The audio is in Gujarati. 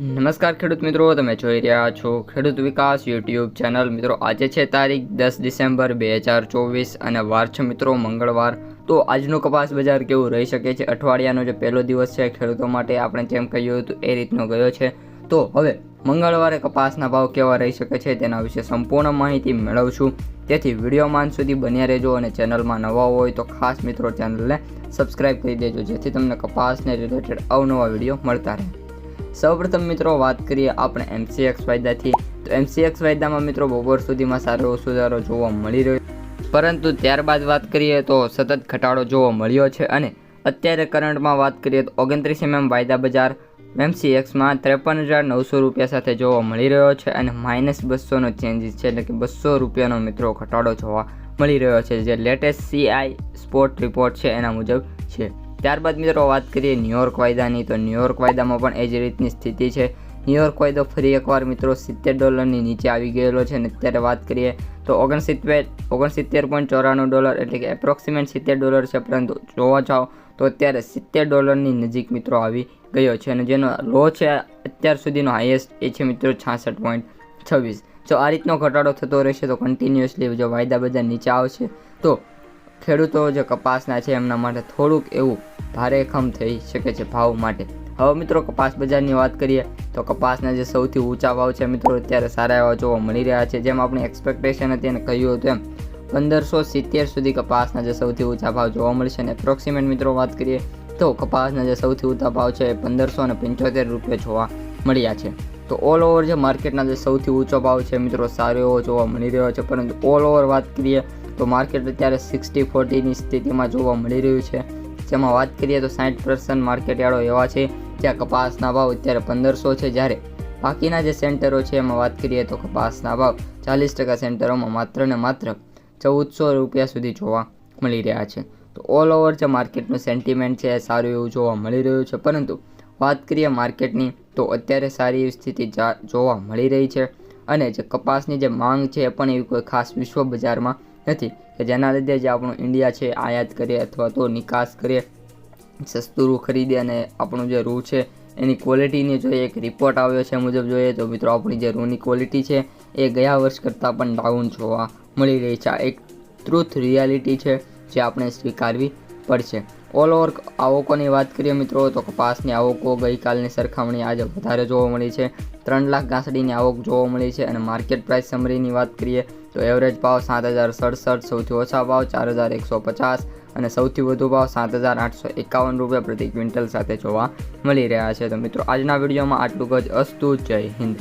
નમસ્કાર ખેડૂત મિત્રો, તમે જોઈ રહ્યા છો ખેડૂત વિકાસ યુટ્યુબ ચેનલ. મિત્રો, આજે છે તારીખ દસ ડિસેમ્બર બે હજાર ચોવીસ અને વાર છે મિત્રો મંગળવાર. તો આજનો કપાસ બજાર કેવું રહી શકે છે? અઠવાડિયાનો જે પહેલો દિવસ છે ખેડૂતો માટે આપણે જેમ કહ્યું હતું, એ રીતનો ગયો છે. તો હવે મંગળવારે કપાસના ભાવ કેવા રહી શકે છે તેના વિશે સંપૂર્ણ માહિતી મેળવશું. તેથી વિડીયોમાં સુધી બન્યા રહેજો અને ચેનલમાં નવા હોય તો ખાસ મિત્રો ચેનલને સબસ્ક્રાઈબ કરી દેજો, જેથી તમને કપાસને રિલેટેડ અવનવા વીડિયો મળતા રહે. સૌપ્રથમ મિત્રો વાત કરીએ આપણે એમસીએક્સ વાયદાથી. તો એમસીએક્સ વાયદામાં મિત્રો બપોર સુધીમાં સારો સુધારો જોવા મળી રહ્યો પરંતુ ત્યારબાદ વાત કરીએ તો સતત ઘટાડો જોવા મળ્યો છે અને અત્યારે કરંટમાં વાત કરીએ તો ઓગણત્રીસ એમએમ વાયદા બજાર એમસીએક્સમાં ત્રેપન હજાર નવસો રૂપિયા સાથે જોવા મળી રહ્યો છે અને માઇનસ બસોનો ચેન્જીસ છે એટલે કે બસો રૂપિયાનો મિત્રો ઘટાડો જોવા મળી રહ્યો છે. જે લેટેસ્ટ સીઆઈ સ્પોર્ટ રિપોર્ટ છે એના મુજબ છે. ત્યારબાદ મિત્રો વાત કરીએ ન્યુયોર્ક વાયદાની, તો ન્યુયોર્ક વાયદામાં પણ એ જ રીતની સ્થિતિ છે. ન્યુયોર્ક વાયદો ફરી એકવાર મિત્રો સિત્તેર ડોલરની નીચે આવી ગયેલો છે અને અત્યારે વાત કરીએ તો ઓગણસિત્તેર ઓગણસિત્તેર પોઈન્ટ ચોરાણું ડોલર એટલે કે એપ્રોક્સિમેટ સિત્તેર ડોલર છે, પરંતુ જોવા જાઓ તો અત્યારે સિત્તેર ડોલરની નજીક મિત્રો આવી ગયો છે અને જેનો લો છે અત્યાર સુધીનો હાઈએસ્ટ એ છે મિત્રો છાસઠ પોઈન્ટ છવ્વીસ. જો આ રીતનો ઘટાડો થતો રહેશે તો કન્ટિન્યુઅસલી જો વાયદા બજાર નીચે આવશે તો ખેડૂતો જે કપાસના છે એમના માટે થોડુંક એવું ભારેખમ થઈ શકે છે ભાવ માટે. હવે મિત્રો કપાસ બજારની વાત કરીએ, તો કપાસના જે સૌથી ઊંચા ભાવ છે મિત્રો અત્યારે સારા એવા જોવા મળી રહ્યા છે. જેમ આપણે એક્સપેક્ટેશન હતી અને કહ્યું હતું એમ, પંદરસો સિત્તેર સુધી કપાસના જે સૌથી ઊંચા ભાવ જોવા મળશે. અને એપ્રોક્સિમેટ મિત્રો વાત કરીએ, તો કપાસના જે સૌથી ઊંચા ભાવ છે એ પંદરસો અને પંચોતેર રૂપિયા જોવા મળ્યા છે. તો ઓલ ઓવર જે માર્કેટના જે સૌથી ઊંચો ભાવ છે મિત્રો, સારો એવો જોવા મળી રહ્યો છે. પરંતુ ઓલ ઓવર વાત કરીએ તો માર્કેટ અત્યારે સિક્સટી ફોર્ટીની સ્થિતિમાં જોવા મળી રહ્યું છે. જેમાં વાત કરીએ તો સાઠ પર્સન્ટ માર્કેટ એવા છે જ્યાં કપાસના ભાવ અત્યારે પંદરસો છે. જ્યારે બાકીના જે સેન્ટરો છે એમાં વાત કરીએ તો કપાસના ભાવ ચાલીસ ટકા સેન્ટરોમાં માત્ર ને માત્ર ચૌદસો રૂપિયા સુધી જોવા મળી રહ્યા છે. તો ઓલ ઓવર જે માર્કેટનું સેન્ટિમેન્ટ છે એ સારું એવું જોવા મળી રહ્યું છે. પરંતુ વાત કરીએ માર્કેટની, તો અત્યારે સારી એવી સ્થિતિ જોવા મળી રહી છે. અને જે કપાસની જે માંગ છે એ પણ એવી કોઈ ખાસ વિશ્વ બજારમાં નથી કે જેના લીધે જે આપણું ઇન્ડિયા છે આયાત કરીએ અથવા તો નિકાસ કરીએ, સસ્તું રૂ ખરીદે અને આપણું જે રૂ છે એની ક્વોલિટીની જોઈએ એક રિપોર્ટ આવ્યો છે મુજબ જોઈએ તો મિત્રો આપણી જે રૂની ક્વોલિટી છે એ ગયા વર્ષ કરતાં પણ ડાઉન જોવા મળી રહી છે. આ એક ટ્રુથ રિયાલિટી છે જે આપણે સ્વીકારવી પડશે. ઓલ ઓવર આવકોની વાત કરીએ મિત્રો, તો કપાસની આવકો ગઈકાલની સરખામણી આજે વધારે જોવા મળી છે. ત્રણ લાખ ઘાસડીની આવક જોવા મળી છે અને માર્કેટ પ્રાઇસ સમરીની વાત કરીએ, તો એવરેજ ભાવ સાત હજાર સડસઠ, સૌથી ઓછા ભાવ ચાર હજાર એકસો પચાસ અને સૌથી વધુ ભાવ સાત હજાર આઠસો એકાવન રૂપિયા પ્રતિ ક્વિન્ટલ સાથે જોવા મળી રહ્યા છે. તો મિત્રો, આજના વિડીયોમાં આટલું જ. અસ્તુ, જય હિન્દ.